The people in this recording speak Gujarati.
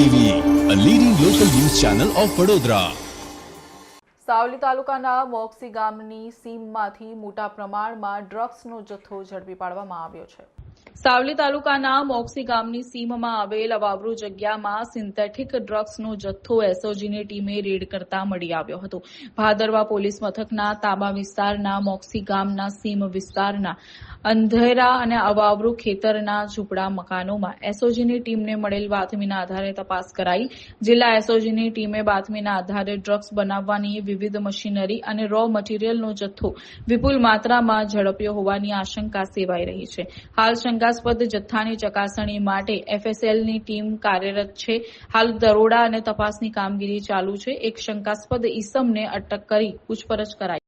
TV a leading local news channel of Vadodara Savli તાલુકાના મોક્સી ગામની સીમમાંથી મોટા પ્રમાણમાં ડ્રગ્સનો જથ્થો ઝડપી પાડવામાં આવ્યો છે. સાવલી તાલુકાના મોક્સી ગામની સીમમાં આવેલ અવાવરૂ જગ્યામાં સિન્થેટિક ડ્રગ્સનો જથ્થો એસઓજીની ટીમે રેડ કરતા મળી આવ્યો હતો. ભાદરવા પોલીસ મથકના તાબા વિસ્તારના મોક્સી ગામના સીમ વિસ્તારના અંધેરા અને અવાવરૂ ખેતરના ઝૂંપડા મકાનોમાં એસઓજીની ટીમને મળેલ બાતમીના આધારે તપાસ કરાઈ. જિલ્લા એસઓજીની ટીમે બાતમીના આધારે ડ્રગ્સ બનાવવાની વિવિધ મશીનરી અને રો મટીરીયલનો જથ્થો વિપુલ માત્રામાં ઝડપ્યો હોવાની આશંકા સેવાઈ રહી છે. હાલ શંકાસ્પદ જથ્થાની ચકાસણી માટે એફએસએલની ટીમ કાર્યરત છે. હાલ દરોડા અને તપાસની કામગીરી ચાલુ છે. એક શંકાસ્પદ ઈસમને અટક કરી પૂછપરછ કરાઈ.